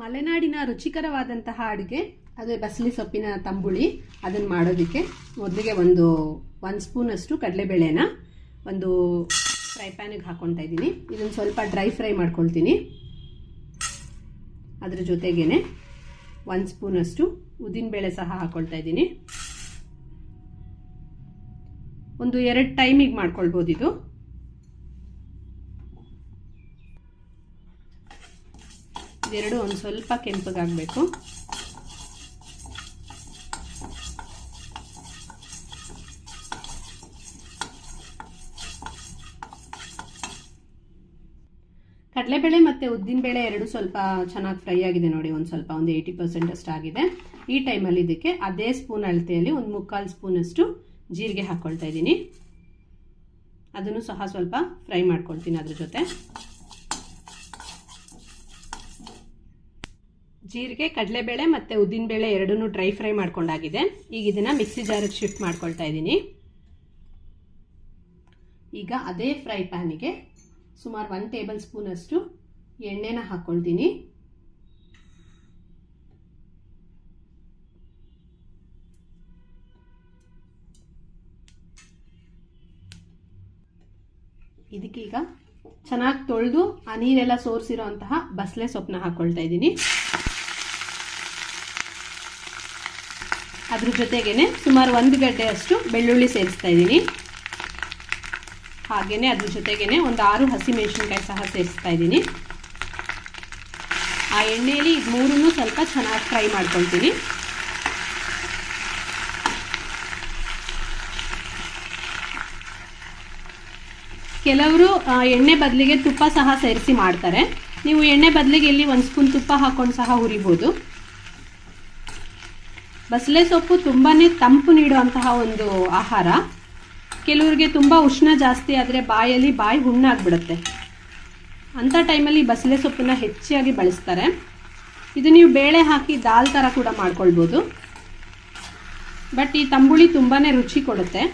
ಮಲೆನಾಡಿನ ರುಚಿಕರವಾದಂತಹ ಅಡುಗೆ, ಅದೇ ಬಸಳಿ ಸೊಪ್ಪಿನ ತಂಬುಳಿ ಅದನ್ನು ಮಾಡೋದಕ್ಕೆ ಮೊದಲಿಗೆ ಒಂದು ಒಂದು ಸ್ಪೂನಷ್ಟು ಕಡಲೆಬೇಳೆನ ಒಂದು ಫ್ರೈ ಪ್ಯಾನಿಗೆ ಹಾಕ್ಕೊಳ್ತಾ ಇದ್ದೀನಿ. ಇದನ್ನು ಸ್ವಲ್ಪ ಡ್ರೈ ಫ್ರೈ ಮಾಡ್ಕೊಳ್ತೀನಿ. ಅದ್ರ ಜೊತೆಗೇನೆ ಒಂದು ಸ್ಪೂನಷ್ಟು ಉದ್ದಿನಬೇಳೆ ಸಹ ಹಾಕ್ಕೊಳ್ತಾ ಇದ್ದೀನಿ. ಒಂದು ಎರಡು ಟೈಮಿಗೆ ಮಾಡ್ಕೊಳ್ಬೋದು ಇದು ಇದೆರಡು ಒಂದು ಸ್ವಲ್ಪ ಕೆಂಪಗಾಗಬೇಕು. ಕಡಲೆಬೇಳೆ ಮತ್ತು ಉದ್ದಿನಬೇಳೆ ಎರಡು ಸ್ವಲ್ಪ ಚೆನ್ನಾಗಿ ಫ್ರೈ ಆಗಿದೆ ನೋಡಿ, ಒಂದು ಸ್ವಲ್ಪ, ಒಂದು ಏಯ್ಟಿ ಪರ್ಸೆಂಟ್ ಅಷ್ಟು ಆಗಿದೆ. ಈ ಟೈಮಲ್ಲಿ ಇದಕ್ಕೆ ಅದೇ ಸ್ಪೂನ್ ಅಳತೆಯಲ್ಲಿ ಒಂದು ಮುಕ್ಕಾಲು ಸ್ಪೂನಷ್ಟು ಜೀರಿಗೆ ಹಾಕ್ಕೊಳ್ತಾ ಇದ್ದೀನಿ. ಅದನ್ನು ಸಹ ಸ್ವಲ್ಪ ಫ್ರೈ ಮಾಡ್ಕೊಳ್ತೀನಿ ಅದ್ರ ಜೊತೆ. ಜೀರಿಗೆ, ಕಡಲೆಬೇಳೆ ಮತ್ತು ಉದ್ದಿನಬೇಳೆ ಎರಡನ್ನೂ ಡ್ರೈ ಫ್ರೈ ಮಾಡ್ಕೊಂಡಾಗಿದೆ. ಈಗ ಇದನ್ನು ಮಿಕ್ಸಿ ಜಾರಿಗೆ ಶಿಫ್ಟ್ ಮಾಡ್ಕೊಳ್ತಾ ಇದ್ದೀನಿ. ಈಗ ಅದೇ ಫ್ರೈ ಪ್ಯಾನಿಗೆ ಸುಮಾರು ಒನ್ ಟೇಬಲ್ ಸ್ಪೂನಷ್ಟು ಎಣ್ಣೆನ ಹಾಕ್ಕೊಳ್ತೀನಿ ಇದಕ್ಕೀಗ ಚೆನ್ನಾಗಿ ತೊಳೆದು ಆ ನೀರೆಲ್ಲ ಸೋರಿಸಿರೋ ಅಂತಹ ಬಸಳೆ ಸೊಪ್ಪನ್ನ ಹಾಕ್ಕೊಳ್ತಾ ಇದ್ದೀನಿ. ಅದ್ರ ಜೊತೆಗೇನೆ ಸುಮಾರು ಒಂದು ಗಡ್ಡೆ ಬೆಳ್ಳುಳ್ಳಿ ಸೇರಿಸ್ತಾ ಇದ್ದೀನಿ. ಹಾಗೆಯೇ ಅದ್ರ ಜೊತೆಗೇನೆ ಒಂದು ಆರು ಹಸಿಮೆಣಸಿನ್ಕಾಯಿ ಸಹ ಸೇರಿಸ್ತಾ ಇದ್ದೀನಿ. ಆ ಎಣ್ಣೆಯಲ್ಲಿ ಇದು ಮೂರನ್ನು ಸ್ವಲ್ಪ ಚೆನ್ನಾಗಿ ಫ್ರೈ ಮಾಡ್ಕೊಳ್ತೀನಿ. ಕೆಲವರು ಎಣ್ಣೆ ಬದಲಿಗೆ ತುಪ್ಪ ಸಹ ಸೇರಿಸಿ ಮಾಡ್ತಾರೆ. ನೀವು ಎಣ್ಣೆ ಬದಲಿಗೆ ಇಲ್ಲಿ ಒಂದು ಸ್ಪೂನ್ ತುಪ್ಪ ಹಾಕೊಂಡು ಸಹ ಹುರಿಬೋದು. ಬಸಳೆ ಸೊಪ್ಪು ತುಂಬಾ ತಂಪು ನೀಡುವಂತಹ ಒಂದು ಆಹಾರ. ಕೆಲವರಿಗೆ ತುಂಬ ಉಷ್ಣ ಜಾಸ್ತಿ ಆದರೆ ಬಾಯಲ್ಲಿ ಬಾಯಿ ಹುಣ್ಣಾಗ್ಬಿಡುತ್ತೆ. ಅಂಥ ಟೈಮಲ್ಲಿ ಬಸಳೆ ಸೊಪ್ಪನ್ನ ಹೆಚ್ಚಾಗಿ ಬಳಸ್ತಾರೆ. ಇದು ನೀವು ಬೇಳೆ ಹಾಕಿ ದಾಲ್ ಥರ ಕೂಡ ಮಾಡ್ಕೊಳ್ಬೋದು. ಬಟ್ ಈ ತಂಬುಳಿ ತುಂಬಾ ರುಚಿ ಕೊಡುತ್ತೆ.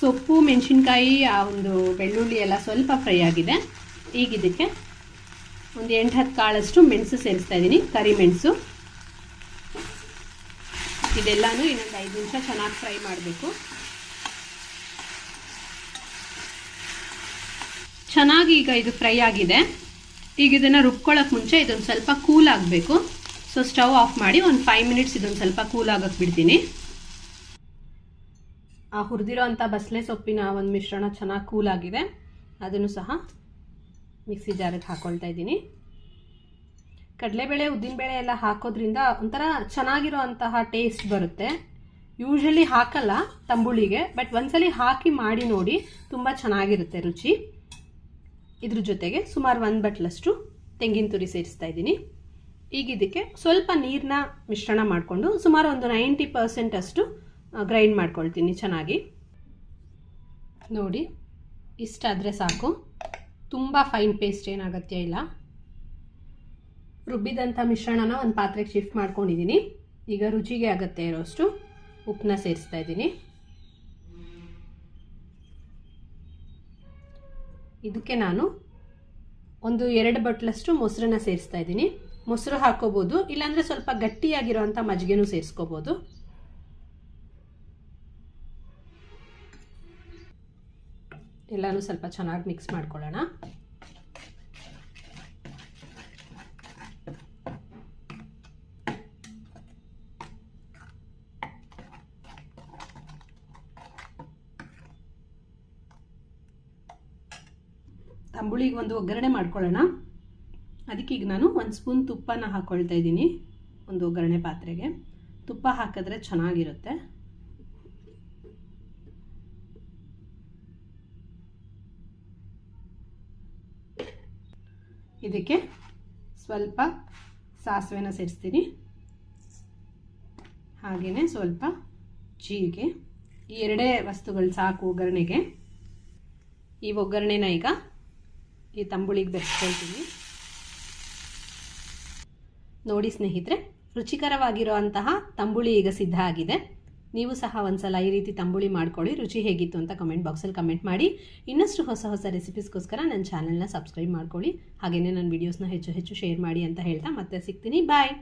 ಸೊಪ್ಪು, ಮೆಣಸಿನ್ಕಾಯಿ, ಆ ಒಂದು ಬೆಳ್ಳುಳ್ಳಿ ಎಲ್ಲ ಸ್ವಲ್ಪ ಫ್ರೈ ಆಗಿದೆ. ಈಗ ಇದಕ್ಕೆ ಒಂದು ಎಂಟು ಹತ್ತು ಕಾಳಷ್ಟು ಮೆಣಸು ಸೇರಿಸ್ತಾ ಇದ್ದೀನಿ ಕರಿಮೆಣಸು ಇದೆಲ್ಲನೂ ಇನ್ನೊಂದು ಐದು ನಿಮಿಷ ಚೆನ್ನಾಗಿ ಫ್ರೈ ಮಾಡಬೇಕು. ಚೆನ್ನಾಗಿ ಈಗ ಇದು ಫ್ರೈ ಆಗಿದೆ. ಈಗ ಇದನ್ನು ರುಬ್ಕೊಳ್ಳೋಕೆ ಮುಂಚೆ ಇದೊಂದು ಸ್ವಲ್ಪ ಕೂಲ್ ಆಗಬೇಕು. ಸೊ ಸ್ಟವ್ ಆಫ್ ಮಾಡಿ ಒಂದು ಫೈವ್ ಮಿನಿಟ್ಸ್ ಇದೊಂದು ಸ್ವಲ್ಪ ಕೂಲ್ ಆಗೋಕ್ಕೆ ಬಿಡ್ತೀನಿ. ಆ ಹುರಿದಿರೋ ಅಂಥ ಬಸಳೆ ಸೊಪ್ಪಿನ ಒಂದು ಮಿಶ್ರಣ ಚೆನ್ನಾಗಿ ಕೂಲ್ ಆಗಿದೆ. ಅದನ್ನು ಸಹ ಮಿಕ್ಸಿ ಜಾರಿಗೆ ಹಾಕ್ಕೊಳ್ತಾ ಇದ್ದೀನಿ. ಕಡಲೆಬೇಳೆ, ಉದ್ದಿನಬೇಳೆ ಎಲ್ಲ ಹಾಕೋದ್ರಿಂದ ಒಂಥರ ಚೆನ್ನಾಗಿರೋ ಅಂತಹ ಟೇಸ್ಟ್ ಬರುತ್ತೆ. ಯೂಶಲಿ ಹಾಕಲ್ಲ ತಂಬುಳಿಗೆ ಬಟ್ ಒಂದ್ಸಲಿ ಹಾಕಿ ಮಾಡಿ ನೋಡಿ ತುಂಬ ಚೆನ್ನಾಗಿರುತ್ತೆ ರುಚಿ. ಇದ್ರ ಜೊತೆಗೆ ಸುಮಾರು ಒಂದು ಬಟ್ಲಷ್ಟು ತೆಂಗಿನ ತುರಿ ಸೇರಿಸ್ತಾ ಇದ್ದೀನಿ. ಈಗ ಇದಕ್ಕೆ ಸ್ವಲ್ಪ ನೀರನ್ನ ಮಿಶ್ರಣ ಮಾಡಿಕೊಂಡು ಸುಮಾರು ಒಂದು ನೈಂಟಿ ಪರ್ಸೆಂಟ್ ಅಷ್ಟು ಗ್ರೈಂಡ್ ಮಾಡ್ಕೊಳ್ತೀನಿ ಚೆನ್ನಾಗಿ. ನೋಡಿ, ಇಷ್ಟಾದರೆ ಸಾಕು. ತುಂಬ ಫೈನ್ ಪೇಸ್ಟ್ ಏನು ಇಲ್ಲ. ರುಬ್ಬಿದಂಥ ಮಿಶ್ರಣನ ಒಂದು ಪಾತ್ರೆಗೆ ಶಿಫ್ಟ್ ಮಾಡ್ಕೊಂಡಿದ್ದೀನಿ ಈಗ ರುಚಿಗೆ ಅಗತ್ಯ ಇರೋಷ್ಟು ಉಪ್ಪನ್ನ ಸೇರಿಸ್ತಾ ಇದ್ದೀನಿ. ಇದಕ್ಕೆ ನಾನು ಒಂದು ಎರಡು ಬಟ್ಲಷ್ಟು ಮೊಸರನ್ನ ಸೇರಿಸ್ತಾ ಇದ್ದೀನಿ. ಮೊಸರು ಹಾಕೋಬೋದು, ಇಲ್ಲಾಂದರೆ ಸ್ವಲ್ಪ ಗಟ್ಟಿಯಾಗಿರೋವಂಥ ಮಜ್ಜಿಗೆನೂ ಸೇರಿಸ್ಕೋಬೋದು. ಎಲ್ಲನೂ ಸ್ವಲ್ಪ ಚೆನ್ನಾಗಿ ಮಿಕ್ಸ್ ಮಾಡ್ಕೊಳ್ಳೋಣ. ತಂಬುಳಿಗೆ ಒಂದು ಒಗ್ಗರಣೆ ಮಾಡ್ಕೊಳ್ಳೋಣ. ಅದಕ್ಕೆ ಈಗ ನಾನು ಒಂದು ಸ್ಪೂನ್ ತುಪ್ಪನ ಹಾಕ್ಕೊಳ್ತಾ ಇದ್ದೀನಿ ಒಂದು ಒಗ್ಗರಣೆ ಪಾತ್ರೆಗೆ. ತುಪ್ಪ ಹಾಕಿದ್ರೆ ಚೆನ್ನಾಗಿರುತ್ತೆ. ಇದಕ್ಕೆ ಸ್ವಲ್ಪ ಸಾಸಿವೆನ ಸೇರಿಸ್ತೀನಿ. ಹಾಗೆಯೇ ಸ್ವಲ್ಪ ಜೀರಿಗೆ. ಈ ಎರಡೇ ವಸ್ತುಗಳು ಸಾಕು ಒಗ್ಗರಣೆಗೆ. ಈ ಒಗ್ಗರಣೆನ ಈಗ ಈ ತಂಬುಳಿಗೆ ಬೆರೆಸ್ಕೊಳ್ತೀನಿ. ನೋಡಿ ಸ್ನೇಹಿತರೆ ರುಚಿಕರವಾಗಿರುವಂತಹ ತಂಬುಳಿ ಈಗ ಸಿದ್ಧ ಆಗಿದೆ. ನೀವು ಸಹ ಒಂದ್ಸಲ ಈ ರೀತಿ ತಂಬುಳಿ ಮಾಡ್ಕೊಳ್ಳಿ. ರುಚಿ ಹೇಗಿತ್ತು ಅಂತ ಕಮೆಂಟ್ ಬಾಕ್ಸಲ್ಲಿ ಕಮೆಂಟ್ ಮಾಡಿ. ಇನ್ನಷ್ಟು ಹೊಸ ಹೊಸ ರೆಸಿಪೀಸ್ಗೋಸ್ಕರ ನನ್ನ ಚಾನಲ್ನ ಸಬ್ಸ್ಕ್ರೈಬ್ ಮಾಡ್ಕೊಳ್ಳಿ. ಹಾಗೆಯೇ ನನ್ನ ವೀಡಿಯೋಸ್ನ ಹೆಚ್ಚು ಹೆಚ್ಚು ಶೇರ್ ಮಾಡಿ ಅಂತ ಹೇಳ್ತಾ ಮತ್ತೆ ಸಿಗ್ತೀನಿ. ಬಾಯ್